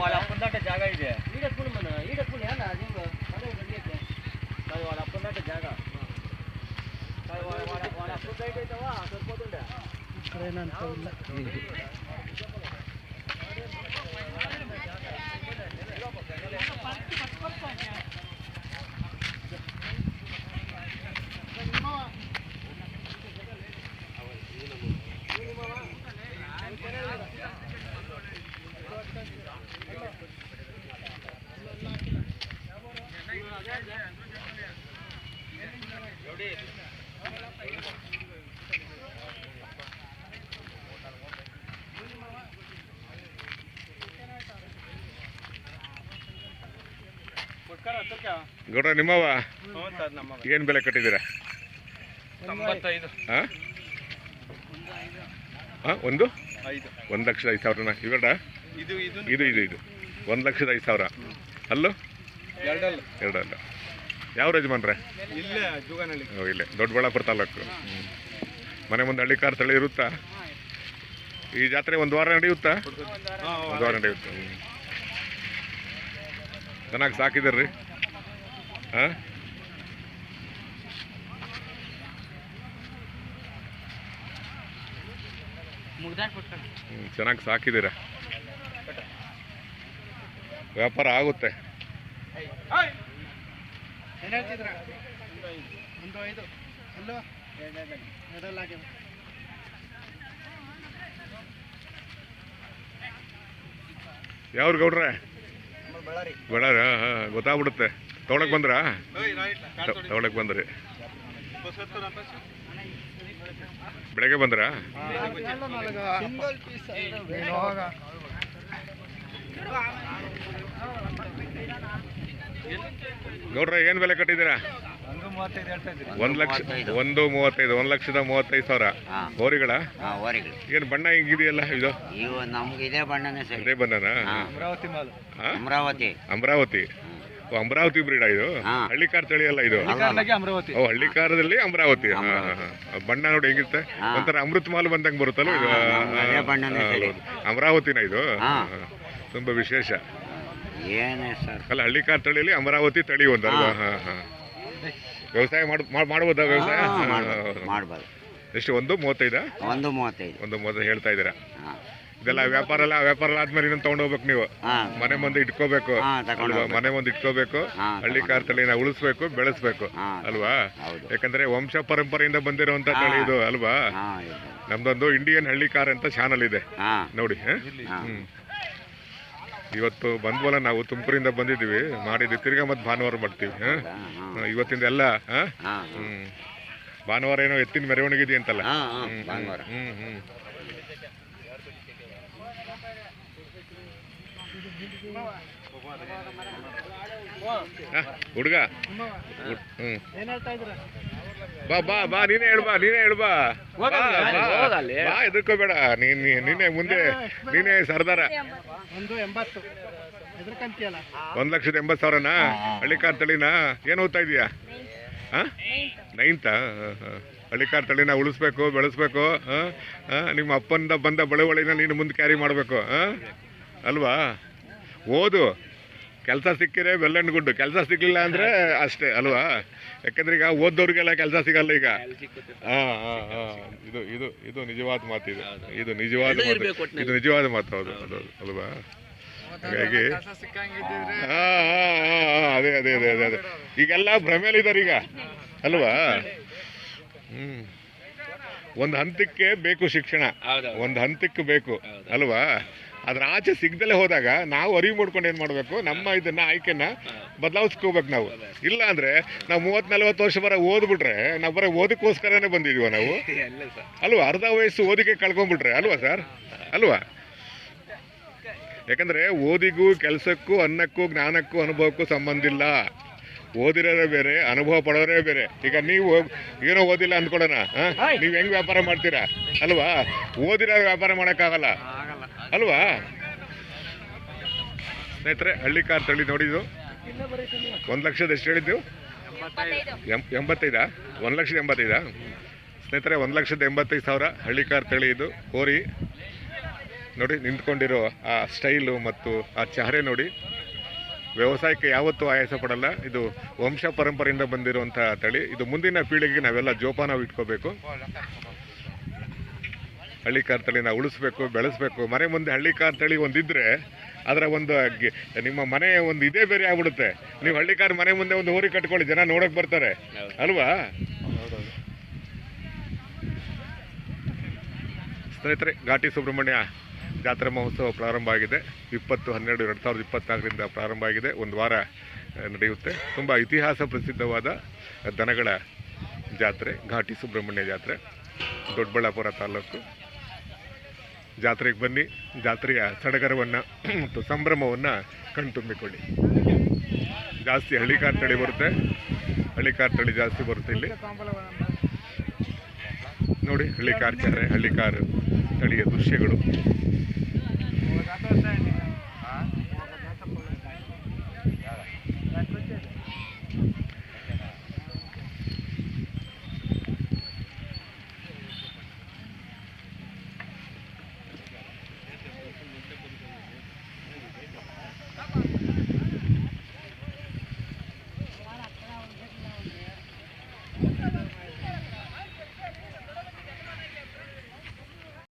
వాళ్ళ అప్పుందంటే జాగా ఇదే ఈడప్పుడు మన ఈడప్పుడు ఏనా నింగు కాదు వాళ్ళ అప్పుందంటే జాగా కాదు వాళ్ళ వాళ్ళ అప్పుడు ఇక్కడైనా ಗೌಡ್ರ ನಿಮ್ಮವ ಏನು ಬೆಲೆ ಕಟ್ಟಿದ್ದೀರಾ? ಹಾಂ? ಹಾಂ ಒಂದು? ಒಂದ್ ಲಕ್ಷದ ಐದು ಸಾವಿರನ ಇವೆರಡ ಇದು ಇದು. ಇದು ಇದು ಒಂದು ಲಕ್ಷದ ಐದು ಸಾವಿರ. ಅಲ್ಲೂ? ಎರಡಲ್ಲ. ಎರಡಲ್ಲ. ಯಾವ ಯಜಮಾನ್ರೆ? ಇಲ್ಲೇ ಓ, ಇಲ್ಲೇ. ದೊಡ್ಡಬಳ್ಳಾಪುರ ತಾಲೂಕು. ಮನೆ ಮುಂದೆ ಹಳ್ಳಿ ಕಾರ್ ತಳಿ ಇರುತ್ತಾ? ಈ ಜಾತ್ರೆ ಒಂದು ವಾರ ನಡೆಯುತ್ತಾ? ಒಂದು ವಾರ. ನಡೆಯುತ್ತೆ. ಚೆನ್ನಾಗಿ ಸಾಕಿದಿರ್ರಿ ಹಾಂ ಚೆನ್ನಾಗಿ ಸಾಕಿದ್ದೀರ. ವ್ಯಾಪಾರ ಆಗುತ್ತೆ. ಯಾವ್ರು ಗೌಡ್ರೆ? ಬಳ್ಳಾರಿ. ಹಾಂ ಗೊತ್ತಾಗ್ಬಿಡುತ್ತೆ. ತೊಗೊಳಕ್ ಬಂದ್ರಾ? ತೊಗೊಳಕ್ ಬಂದ್ರಿ. ಬೆಳಗ್ಗೆ ಬಂದ್ರಾ? ಗೌಡ್ರೆ ಏನು ಬೆಲೆ ಕಟ್ಟಿದ್ದೀರಾ? ಒಂದು ಲಕ್ಷ ಒಂದು ಮೂವತ್ತೈದು ಒಂದು ಲಕ್ಷದ ಮೂವತ್ತೈದು ಸಾವಿರ. ಹಾ. ಹೋರಿಗಳ? ಹಾ, ಓರಿಗಳು ಏನು ಬಣ್ಣ ಹಿಂಗಿದೆಯಲ್ಲ ಇದು? ಇವು ನಮ್ಗೆ ಇದೇ ಬಣ್ಣನೇ ಸರಿ. ಇದೇ ಬಣ್ಣನಾ. ಅಮರಾವತಿ ಮಾಲು. ಅಮರಾವತಿ. ಅಮರಾವತಿ. ಓ, ಅಮರಾವತಿ ಬ್ರೀಡ ಇದು? ಹಳ್ಳಿ ಹಳ್ಳಿಕಾರ್ ತಳಿ ಅಲ್ಲ ಇದು? ಅಮರಾವತಿ. ಓ ಹಳ್ಳಿಕಾರದಲ್ಲಿ ಅಮರಾವತಿ. ಹಾ, ಹಾ, ಬಣ್ಣ ನೋಡಿ ಹೆಂಗಿರುತ್ತೆ. ಒಂಥರ ಅಮೃತ ಮಾಲ್ ಬಂದಂಗೆ ಬರುತ್ತಲ್ಲ ಇದು? ಅದೇ ಬಣ್ಣನೇ ಸರಿ. ಅಮರಾವತಿನ ಇದು? ಹಾ. ಹಾ. ತುಂಬಾ ವಿಶೇಷ. ಏನೇ ಸರ್. ಅಲ್ಲ ಹಳ್ಳಿಕಾರ್ ತಳಿಯಲ್ಲಿ ಅಮರಾವತಿ ತಳಿ ಒಂದಲ್ವಾ ಅಲ್ವಾ. ಹಾ. ಹಾ ವ್ಯವಸಾಯ ಮಾಡ್ ಮಾಡ್- ಮಾಡ್ಬೋದಾ ವ್ಯವಸಾಯ? ಮಾಡ್ಬೋದು. ಎಷ್ಟು ಒಂದು ಮೂವತ್ತೈದಾ? ಒಂದು ಮೂವತ್ತೈದು. ಒಂದು ಮೂವತ್ತೈದು ಹೇಳ್ತಾ ಇದ್ದೀರಾ? ಇದೆಲ್ಲ ವ್ಯಾಪಾರ ಎಲ್ಲ ವ್ಯಾಪಾರ ಎಲ್ಲ ಆದ್ಮೇಲೆ ಇನ್ನೊಂದು ತಗೊಂಡು ಹೋಗ್ಬೇಕು ನೀವು. ಮನೆ ಮುಂದೆ ಇಟ್ಕೋಬೇಕು. ಅಲ್ವಾ? ಮನೆ ಮುಂದೆ ಇಟ್ಕೋಬೇಕು. ಹಳ್ಳಿ ಕಾರ್ ತಳಿನ ಉಳಿಸ್ಬೇಕು ಬೆಳೆಸ್ಬೇಕು. ಅಲ್ವಾ? ಯಾಕಂದ್ರೆ ವಂಶ ಪರಂಪರೆಯಿಂದ ಬಂದಿರುವಂತ. ತಳಿ ಇದು ಅಲ್ವಾ? ನಮ್ದೊಂದು ಇಂಡಿಯನ್ ಹಳ್ಳಿ ಕಾರ್ ಅಂತ ಚಾನಲ್ ಇದೆ. ನೋಡಿ. ಹ್ಮ್. ಇವತ್ತು ಬಂದ್ವಲ್ಲ ನಾವು ತುಮಕೂರಿಂದ ಬಂದಿದ್ದೀವಿ. ಮಾಡಿದ್ವಿ ತಿರ್ಗಾ ಮತ್ತೆ ಭಾನುವಾರ ಮಾಡ್ತೀವಿ. ಹಾಂ? ಇವತ್ತಿಂದ ಎಲ್ಲ ಹ? ಭಾನುವಾರ ಏನೋ ಎತ್ತಿನ ಮೆರವಣಿಗೆ ಇದೆ ಅಂತಲ್ಲ. ಹಾ ಹಾ ಹ್ಮ್, ಭಾನುವಾರ. ಹ್ಮ್ ಹ್ಮ್. ಹುಡುಗ? ಬಾ ಬಾ ಬಾ ನೀನೇ ಹೇಳ್ಬಾ ನೀನೇ ಹೇಳ್ ಬಾ. ಎದುರ್ಕೋಬೇಡ ನೀನ್ ನೀ- ನೀನೇ ಮುಂದೆ ನೀನೇ ಸರ್ದಾರ. ಒಂದು ಎಂಬತ್ತು. ಒಂದ್ ಲಕ್ಷದ ಎಂಬತ್ತು ಸಾವಿರನಾ? ಹಳ್ಳಿಕಾರ್ ತಳಿನಾ? ಏನ್ ಓದ್ತಾ ಇದೀಯಾ? ಹಾ ನೈನ್ತಾ ಹಳ್ಳಿಕಾರ್ ತಳಿನ ಉಳಿಸ್ಬೇಕು ಬೆಳೆಸ್ಬೇಕು ಹಾ? ಹಾ? ನಿಮ್ಮ ಅಪ್ಪಂದ ಬಂದ ಬಳುವಳಿನ ನೀನು ಮುಂದೆ ಕ್ಯಾರಿ ಮಾಡಬೇಕು ಅಲ್ವಾ? ಓದು. ಕೆಲಸ ಸಿಕ್ಕಿದ್ರೆ ಅಂಡ್ ಗುಡ್ಡು. ಕೆಲಸ ಸಿಗ್ಲಿಲ್ಲ ಅಂದ್ರೆ ಅಷ್ಟೇ ಅಲ್ವಾ? ಯಾಕಂದ್ರೆ ಈಗ ಓದೋರಿಗೆಲ್ಲ ಕೆಲಸ ಸಿಗಲ್ಲ ಈಗ. ಹಾ ಹಾ ಹಾ. ಇದು ಇದು ಇದು ನಿಜವಾದ ಮಾತು ಇದು. ಇದು ನಿಜವಾದ ಮಾತು. ಇದು ನಿಜವಾದ ಮಾತು ಹೌದು ಹೌದು ಅಲ್ವಾ? ಹಾಗಾಗಿ ಹಾ ಹಾ ಹಾ ಹಾ, ಅದೇ ಅದೇ ಅದೇ ಅದೇ ಅದೇ. ಈಗೆಲ್ಲ ಭ್ರಮೆಯಲ್ಲಿದ್ದಾರೆ ಈಗ. ಅಲ್ವಾ? ಹ್ಮ್. ಒಂದು ಹಂತಕ್ಕೆ ಬೇಕು ಶಿಕ್ಷಣ. ಒಂದು ಹಂತಕ್ಕೆ ಬೇಕು. ಅಲ್ವಾ? ಅದ್ರ ಆಚೆ ಸಿಗ್ದಲೇ ಹೋದಾಗ ನಾವು ಅರಿವು ಮಾಡ್ಕೊಂಡು ಏನ್ ಮಾಡಬೇಕು? ನಮ್ಮ ಇದನ್ನ ಆಯ್ಕೆನ ಬದಲಾಯಿಸ್ಕೋಬೇಕು ನಾವು. ಇಲ್ಲ ಅಂದ್ರೆ ನಾವು ಮೂವತ್ ನಲ್ವತ್ತು ವರ್ಷ ಬರ ಓದ್ಬಿಟ್ರೆ ನಾವು ಬರ ಓದಕ್ಕೋಸ್ಕರನೇ ಬಂದಿದೀವ ನಾವು. ಅಲ್ವಾ? ಅರ್ಧ ವಯಸ್ಸು ಓದಿಗೆ ಕಳ್ಕೊಂಡ್ಬಿಟ್ರೆ ಅಲ್ವಾ ಸರ್? ಅಲ್ವಾ? ಯಾಕಂದ್ರೆ ಓದಿಗೂ ಕೆಲಸಕ್ಕೂ ಅನ್ನಕ್ಕೂ ಜ್ಞಾನಕ್ಕೂ ಅನುಭವಕ್ಕೂ ಸಂಬಂಧ ಇಲ್ಲ. ಓದಿರೋರೇ ಬೇರೆ ಅನುಭವ ಪಡೋರೇ ಬೇರೆ. ಈಗ ನೀವು ಏನೋ ಓದಿಲ್ಲ ಅಂದ್ಕೊಡೋಣ ನೀವು ನೀವ್ ಹೆಂಗ್ ವ್ಯಾಪಾರ ಮಾಡ್ತೀರಾ? ಅಲ್ವಾ? ಓದಿರೋ ವ್ಯಾಪಾರ ಮಾಡಕ್ಕಾಗಲ್ಲ. ಅಲ್ವಾ? ಸ್ನೇಹಿತರೆ, ಹಳ್ಳಿ ಕಾರ್ ತಳಿ ನೋಡಿದ್ದು? ಒಂದು ಲಕ್ಷದ ಎಷ್ಟು ಹೇಳಿದ್ದು? ಎಂಬತ್ತೈದಾ? ಒಂದು ಲಕ್ಷದ ಎಂಬತ್ತೈದಾ? ಸ್ನೇಹಿತರೆ, ಒಂದು ಲಕ್ಷದ ಎಂಬತ್ತೈದು ಸಾವಿರ ಹಳ್ಳಿ ಕಾರ್ ತಳಿ ಇದು. ಕೋರಿ ನೋಡಿ, ನಿಂತ್ಕೊಂಡಿರೋ ಆ ಸ್ಟೈಲು ಮತ್ತು ಆ ಚಹರೆ ನೋಡಿ. ವ್ಯವಸಾಯಕ್ಕೆ ಯಾವತ್ತೂ ಆಯಾಸ ಪಡಲ್ಲ. ಇದು ವಂಶ ಪರಂಪರೆಯಿಂದ ಬಂದಿರುವಂಥ ತಳಿ. ಇದು ಮುಂದಿನ ಪೀಳಿಗೆಗೆ ನಾವೆಲ್ಲ ಜೋಪಾನ ಇಟ್ಕೋಬೇಕು ಹಳ್ಳಿಕಾರ್ ತಳಿನ ಉಳಿಸ್ಬೇಕು ಬೆಳೆಸ್ಬೇಕು. ಮನೆ ಮುಂದೆ ಹಳ್ಳಿ ತಳಿ ಒಂದಿದ್ರೆ ಅದರ ಒಂದು ನಿಮ್ಮ ಮನೆ ಒಂದು ಇದೇ ಬೇರೆ ಆಗ್ಬಿಡುತ್ತೆ. ನೀವು ಹಳ್ಳಿಕಾರ್ ಮನೆ ಮುಂದೆ ಒಂದು ಹೋರಿ ಕಟ್ಕೊಳ್ಳಿ ಜನ ನೋಡಕ್ ಬರ್ತಾರೆ. ಅಲ್ವಾ? ಸ್ನೇಹಿತರೆ ಘಾಟಿ ಸುಬ್ರಹ್ಮಣ್ಯ ಜಾತ್ರಾ ಮಹೋತ್ಸವ ಪ್ರಾರಂಭ ಆಗಿದೆ. ಇಪ್ಪತ್ತು ಹನ್ನೆರಡು ಎರಡು ಸಾವಿರದ ಇಪ್ಪತ್ನಾಲ್ಕರಿಂದ ಪ್ರಾರಂಭ ಆಗಿದೆ. ಒಂದು ವಾರ ನಡೆಯುತ್ತೆ. ತುಂಬ ಇತಿಹಾಸ ಪ್ರಸಿದ್ಧವಾದ ದನಗಳ ಜಾತ್ರೆ ಘಾಟಿ ಸುಬ್ರಹ್ಮಣ್ಯ ಜಾತ್ರೆ ದೊಡ್ಡಬಳ್ಳಾಪುರ ತಾಲೂಕು. ಜಾತ್ರೆಗೆ ಬನ್ನಿ, ಜಾತ್ರೆಯ ಸಡಗರವನ್ನು ಮತ್ತು ಸಂಭ್ರಮವನ್ನು ಕಣ್ತುಂಬಿಕೊಳ್ಳಿ. ಜಾಸ್ತಿ ಹಳ್ಳಿಕಾರ್ ತಳಿ ಬರುತ್ತೆ. ಹಳ್ಳಿಕಾರ್ ತಳಿ ಜಾಸ್ತಿ ಬರುತ್ತೆ ಇಲ್ಲಿ. ನೋಡಿ, ಹಳ್ಳಿಕಾರ್ ಹಳ್ಳಿ ಹಳ್ಳಿಕಾರ್ ತಳಿಯ ದೃಶ್ಯಗಳು.